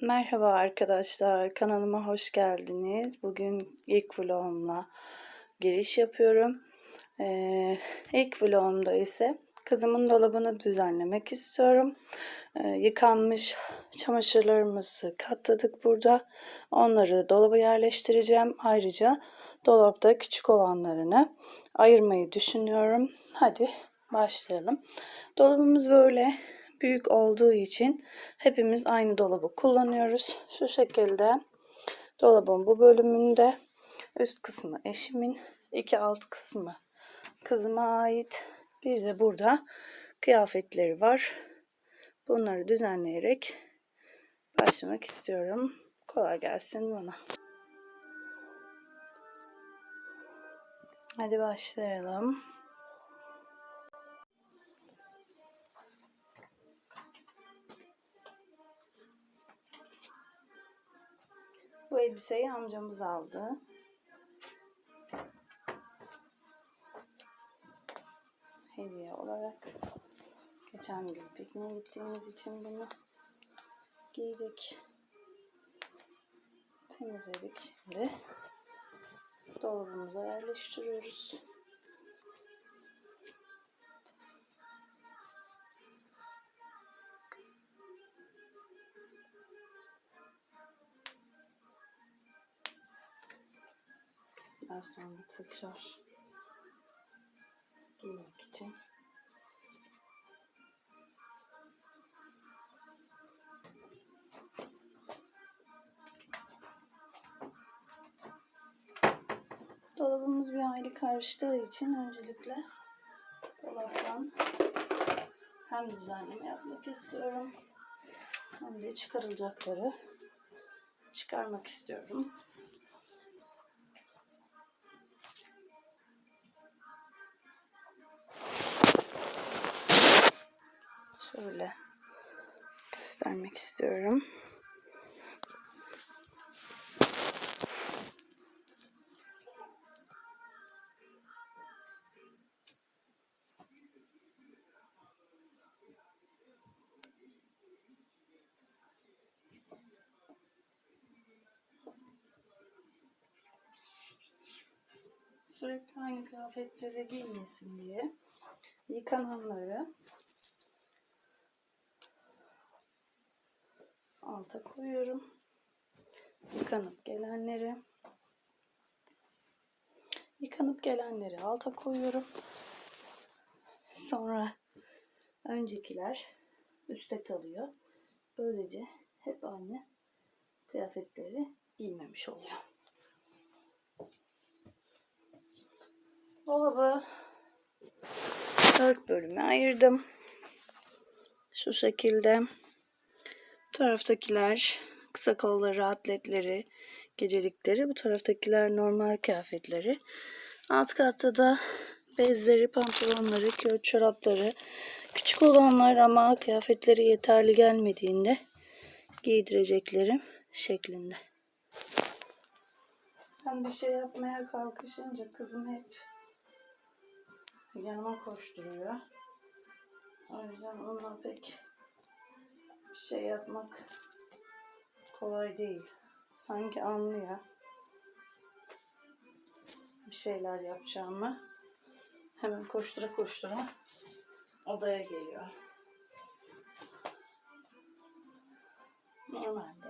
Merhaba arkadaşlar, kanalıma hoş geldiniz. Bugün ilk vlogumla giriş yapıyorum. Ee, ilk vlogumda ise kızımın dolabını düzenlemek istiyorum. Ee, yıkanmış çamaşırlarımızı katladık burada. Onları dolaba yerleştireceğim. Ayrıca dolapta küçük olanlarını ayırmayı düşünüyorum. Hadi başlayalım. Dolabımız böyle büyük olduğu için hepimiz aynı dolabı kullanıyoruz. Şu şekilde dolabın bu bölümünde üst kısmı eşimin, iki alt kısmı kızıma ait. Bir de burada kıyafetleri var. Bunları düzenleyerek başlamak istiyorum. Kolay gelsin bana. Hadi başlayalım. Bu elbiseyi amcamız aldı. Hediye olarak. Geçen gün pikniğe gittiğimiz için bunu giydik. Temizledik şimdi. Dolabımıza yerleştiriyoruz. Daha sonra tekrar giymek için. Dolabımız bir hayli karıştığı için öncelikle dolaptan hem düzenleme yapmak istiyorum hem de çıkarılacakları çıkarmak istiyorum. Şöyle göstermek istiyorum. Sürekli aynı kıyafetleri giymesin diye yıkananları alta koyuyorum. Yıkanıp gelenleri yıkanıp gelenleri alta koyuyorum. Sonra öncekiler üstte kalıyor. Böylece hep aynı kıyafetleri giymemiş oluyor. Dolabı dört bölüme ayırdım. Şu şekilde. Taraftakiler kısa kolları, atletleri, gecelikleri. Bu taraftakiler normal kıyafetleri. Alt katta da bezleri, pantolonları, köy çorapları. Küçük olanlar ama kıyafetleri yeterli gelmediğinde giydireceklerim şeklinde. Ben bir şey yapmaya kalkışınca kızım hep yanıma koşturuyor. O yüzden onunla pek şey yapmak kolay değil. Sanki anlıyor bir şeyler yapacağımı. Hemen koştura koştura odaya geliyor. Normalde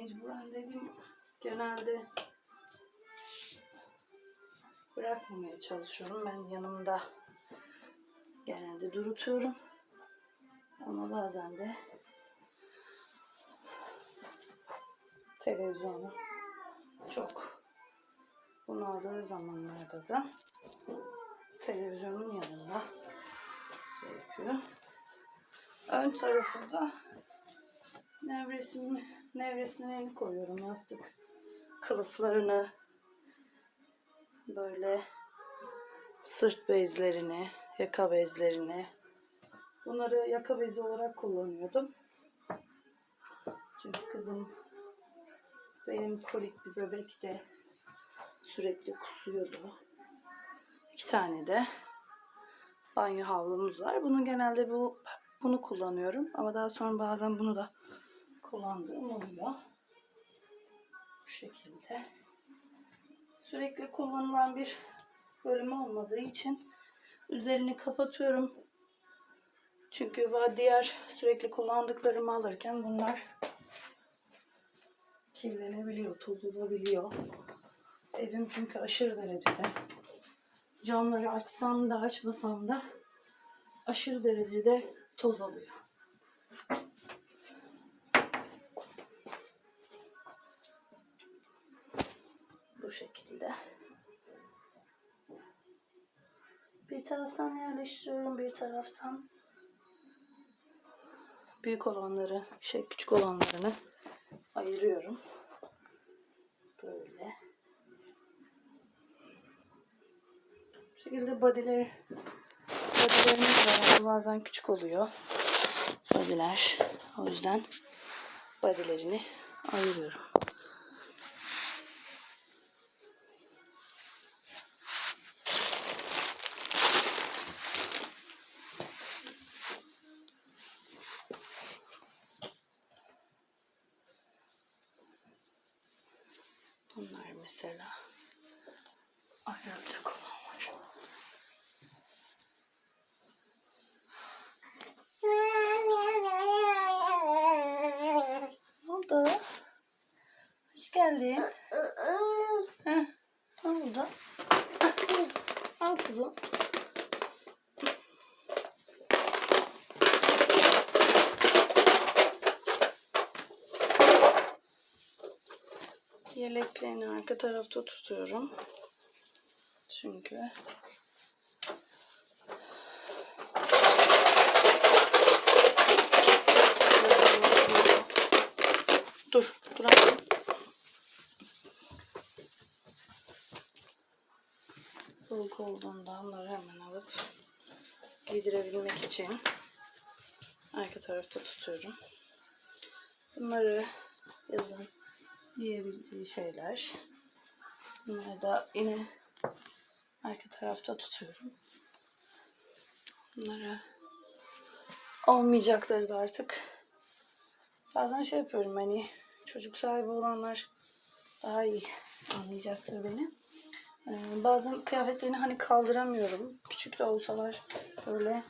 mecburen dedim genelde bırakmamaya çalışıyorum. Ben yanımda genelde durutuyorum. Ama bazen de televizyonu çok bunaldığı zamanlarda da televizyonun yanında şey yapıyor. Ön tarafında nevresimi, nevresimlerini koyuyorum. Yastık kılıflarını böyle sırt bezlerini, yaka bezlerini bunları yaka bezi olarak kullanıyordum. Çünkü kızım benim kolik bir bebekte sürekli kusuyordu. İki tane de banyo havlumuz var. Bunu genelde bu bunu kullanıyorum ama daha sonra bazen bunu da kullandığım oluyor. Bu şekilde. Sürekli kullanılan bir bölümü olmadığı için üzerini kapatıyorum. Çünkü diğer sürekli kullandıklarımı alırken bunlar kirlenebiliyor, tozulabiliyor. Evim çünkü aşırı derecede. Camları açsam da açmasam da aşırı derecede toz alıyor. Taraftan yerleştiriyorum, bir taraftan büyük olanları, şey küçük olanlarını ayırıyorum. Böyle. Bu şekilde bodyleri ama bazen küçük oluyor. Bodyler. O yüzden bodylerini ayırıyorum. Bunlar mesela ayrılacak olan var. Ne oldu? Hoş geldin. Heh, ne oldu? Al kızım. Yeleklerini arka tarafta tutuyorum. Çünkü Dur, dur Soğuk olduğunda onları hemen alıp giydirebilmek için arka tarafta tutuyorum. Bunları yazın giyebildiği şeyler. Bunları da yine arka tarafta tutuyorum. Bunları olmayacakları da artık bazen şey yapıyorum hani çocuk sahibi olanlar daha iyi anlayacaktır beni. Ee, bazen kıyafetlerini hani kaldıramıyorum. Küçük de olsalar böyle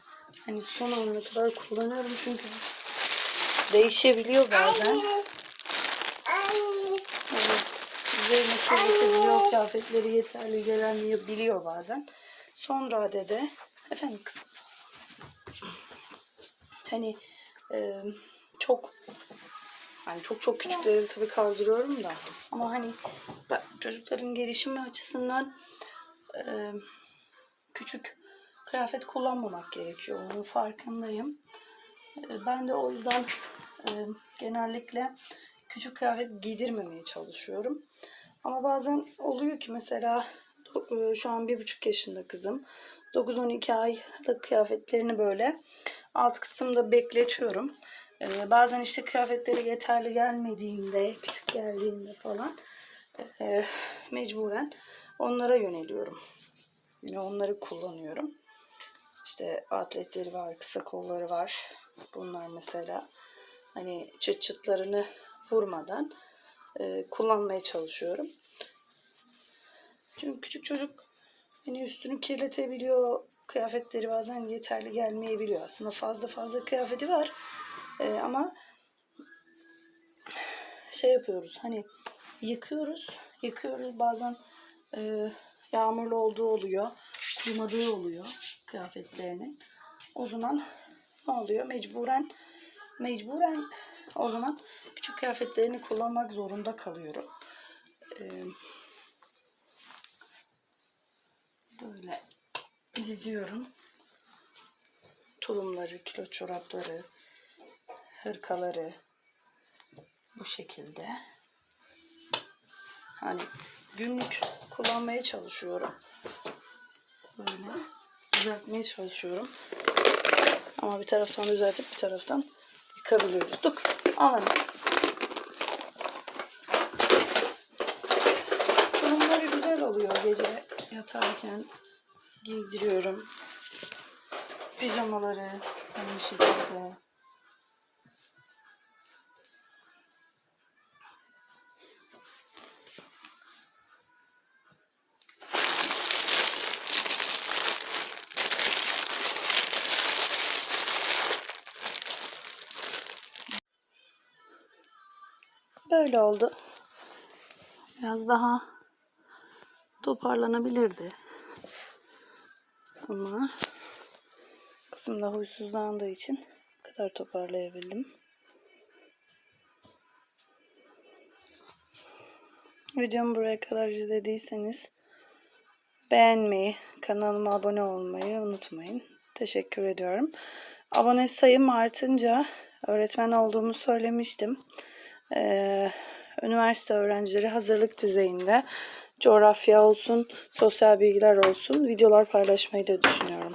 hani son ana kadar kullanıyorum çünkü değişebiliyor bazen. Evet. Üzerine kirletebiliyor, kıyafetleri yeterli gelemeyebiliyor bazen. Son radede, efendim kızım. Hani e, çok hani çok çok küçükleri tabii kaldırıyorum da ama hani çocukların gelişimi açısından e, küçük kıyafet kullanmamak gerekiyor. Onun farkındayım. E, ben de o yüzden e, genellikle küçük kıyafet giydirmemeye çalışıyorum. Ama bazen oluyor ki mesela e, şu an bir buçuk yaşında kızım. 9-12 aylık kıyafetlerini böyle alt kısımda bekletiyorum. E, bazen işte kıyafetleri yeterli gelmediğinde, küçük geldiğinde falan e, mecburen onlara yöneliyorum. Yine onları kullanıyorum. İşte atletleri var, kısa kolları var. Bunlar mesela hani çıt çıtlarını vurmadan e, kullanmaya çalışıyorum. Çünkü küçük çocuk hani üstünü kirletebiliyor. Kıyafetleri bazen yeterli gelmeyebiliyor. Aslında fazla fazla kıyafeti var. E, ama şey yapıyoruz hani yıkıyoruz. Yıkıyoruz bazen e, yağmurlu olduğu oluyor. Kurumadığı oluyor kıyafetlerinin. O zaman ne oluyor? Mecburen mecburen o zaman küçük kıyafetlerini kullanmak zorunda kalıyorum. Ee, böyle diziyorum. Tulumları, kilo çorapları, hırkaları bu şekilde. Hani günlük kullanmaya çalışıyorum. Böyle düzeltmeye çalışıyorum. Ama bir taraftan düzeltip bir taraftan yıkabiliyoruz. Duk. Alın. Bunları güzel oluyor gece yatarken giydiriyorum. Pijamaları aynı şekilde. Böyle oldu. Biraz daha toparlanabilirdi. Ama kızım da huysuzlandığı için kadar toparlayabildim. Videomu buraya kadar izlediyseniz beğenmeyi, kanalıma abone olmayı unutmayın. Teşekkür ediyorum. Abone sayım artınca öğretmen olduğumu söylemiştim. Ee, üniversite öğrencileri hazırlık düzeyinde coğrafya olsun, sosyal bilgiler olsun videolar paylaşmayı da düşünüyorum.